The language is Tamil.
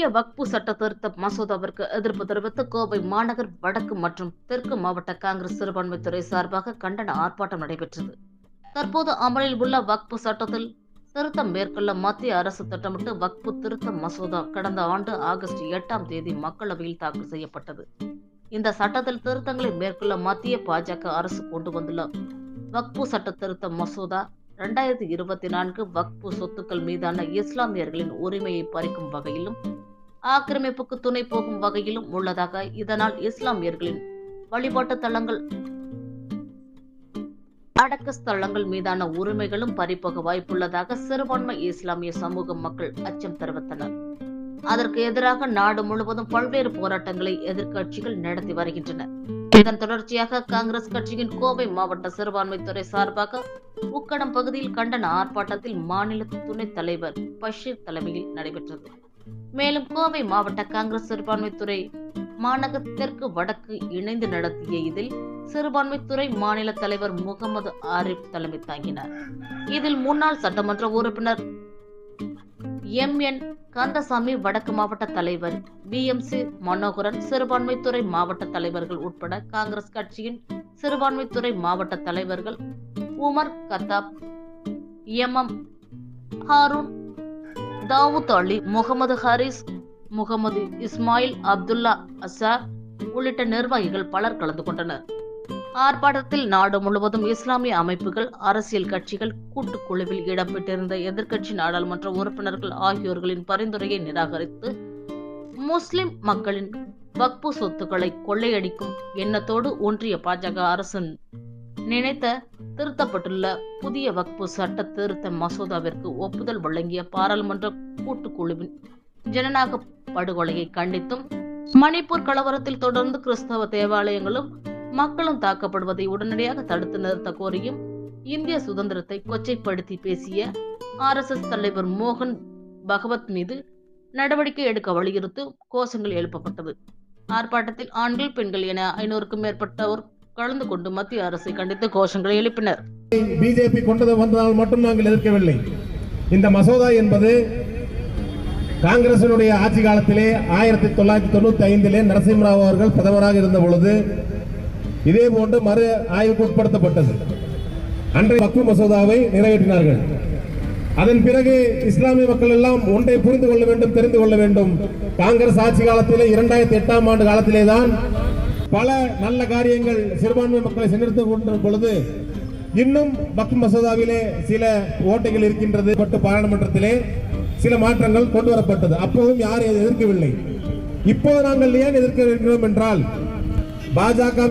புதிய வக்பு சட்ட திருத்த மசோதாவிற்கு எதிர்ப்பு தெரிவித்து கோவை மாநகர் வடக்கு மற்றும் தெற்கு மாவட்ட காங்கிரஸ் சிறுபான்மைத்துறை சார்பாக கண்டன ஆர்ப்பாட்டம் நடைபெற்றது. தற்போது அமலில் உள்ள வக்பு சட்டத்தில் திருத்தம் மேற்கொள்ள மத்திய அரசு திட்டமிட்டு வக்பு திருத்த மசோதா கடந்த ஆண்டு ஆகஸ்ட் எட்டாம் தேதி மக்களவையில் தாக்கல் செய்யப்பட்டது. இந்த சட்டத்தில் திருத்தங்களை மேற்கொள்ள மத்திய பாஜக அரசு கொண்டு வந்துள்ள வக்பு சட்ட திருத்த மசோதா இரண்டாயிரத்தி இருபத்தி நான்கு வக்பு சொத்துக்கள் மீதான இஸ்லாமியர்களின் உரிமையை பறிக்கும் வகையிலும் ஆக்கிரமிப்புக்கு துணை போகும் வகையிலும் உள்ளதாக இதனால் இஸ்லாமியர்களின் வழிபாட்டு தலங்கள் அடக்க ஸ்தலங்கள் மீதான உரிமைகளும் பறிப்போக வாய்ப்புள்ளதாக சிறுபான்மை இஸ்லாமிய சமூக மக்கள் அச்சம் தெரிவித்தனர். அதற்கு எதிராக நாடு முழுவதும் பல்வேறு போராட்டங்களை எதிர்கட்சிகள் நடத்தி வருகின்றன. இதன் தொடர்ச்சியாக காங்கிரஸ் கட்சியின் கோவை மாவட்ட சிறுபான்மைத்துறை சார்பாக உக்கடம் பகுதியில் கண்டன ஆர்ப்பாட்டத்தில் மாநில துணைத் தலைவர் பஷீர் தலைமையில் நடைபெற்றது. மேலும் கோவை மாவட்ட காங்கிரஸ் சிறுபான்மைத்துறை மாநகர் தெற்கு வடக்கு இணைந்து நடத்திய இதில் சிறுபான்மைத்துறை மாநில தலைவர் முகமது ஆரிப் தலைமை தாங்கினார். இதில் முன்னாள் சட்டமன்ற உறுப்பினர் எம். என். கந்தசாமி வடக்கு மாவட்ட தலைவர் பி எம். சி. மனோகரன் சிறுபான்மைத்துறை மாவட்ட தலைவர்கள் உட்பட காங்கிரஸ் கட்சியின் சிறுபான்மைத்துறை மாவட்ட தலைவர்கள் உமர் கத்தாப் எம். எம். ஹாரூன் தாவூத் அலி முகமது ஹாரிஸ் முகமது இஸ்மாயில் அப்துல்லா அசார் உள்ளிட்ட நிர்வாகிகள் பலர் கலந்து கொண்டனர். ஆர்ப்பாட்டத்தில் நாடு முழுவதும் இஸ்லாமிய அமைப்புகள் அரசியல் கட்சிகள் கூட்டுக்குழுவில் இடம்பெற்றிருந்த எதிர்க்கட்சி நாடாளுமன்ற உறுப்பினர்கள் ஆகியோர்களின் பரிந்துரையை நிராகரித்து முஸ்லிம் மக்களின் வக்பு சொத்துக்களை கொள்ளையடிக்கும் எண்ணத்தோடு ஒன்றிய பாஜக அரசு நினைத்த திருத்தப்பட்டுள்ள புதிய வக்பு சட்ட திருத்த மசோதாவிற்கு ஒப்புதல் வழங்கிய பாராளுமன்ற கூட்டுக்குழுவின் ஜனநாயக படுகொலையை கண்டித்தும் மணிப்பூர் கலவரத்தில் தொடர்ந்து கிறிஸ்தவ தேவாலயங்களும் மக்களும் தாக்கப்படுவதை உடனடியாக தடுத்து நிறுத்த கோரியும் இந்திய சுதந்திரத்தை கொச்சைப்படுத்தி பேசிய ஆர் எஸ் எஸ் தலைவர் மோகன் பகவத் மீது நடவடிக்கை எடுக்க வலியுறுத்தும் கோஷங்கள் எழுப்பப்பட்டது. ஆர்ப்பாட்டத்தில் ஆண்கள் பெண்கள் என ஐநூறுக்கும் மேற்பட்டோர் கலந்து கொண்டு மத்திய அரசை கண்டித்து கோஷங்களை எழுப்பினர். பிஜேபி கொண்டது வந்ததால் மட்டும் நாங்கள் எதிர்க்கவில்லை. இந்த மசோதா என்பது காங்கிரசினுடைய ஆட்சி காலத்திலே ஆயிரத்தி தொள்ளாயிரத்தி தொண்ணூத்தி ஐந்திலே நரசிம்மராவ் அவர்கள் பிரதமராக இருந்த பொழுது இதே போன்று மறு ஆய்வுக்கு உட்படுத்தப்பட்டது. அன்றைய வக்ஃபு மசோதாவை நிறைவேற்றினார்கள். அதன் பிறகு இஸ்லாமிய மக்கள் எல்லாம் ஒன்றை புரிந்து கொள்ள வேண்டும் தெரிந்து கொள்ள வேண்டும். காங்கிரஸ் ஆட்சி காலத்திலே இரண்டாயிரத்தி எட்டாம் ஆண்டு காலத்திலே தான் பல நல்ல காரியங்கள் சிறுபான்மை மக்களை சென்றெடுத்து கொண்ட பொழுது இன்னும் வக்ஃபு மசோதாவிலே சில ஓட்டைகள் இருக்கின்றது. பட்டு பாராளுமன்றத்திலே சில மாற்றங்கள் கொண்டு வரப்பட்டது. அப்போதும் யாரும் எதிர்க்கவில்லை. இப்போது நாங்கள் ஏன் எதிர்க்க இருக்கிறோம் என்றால் பாஜக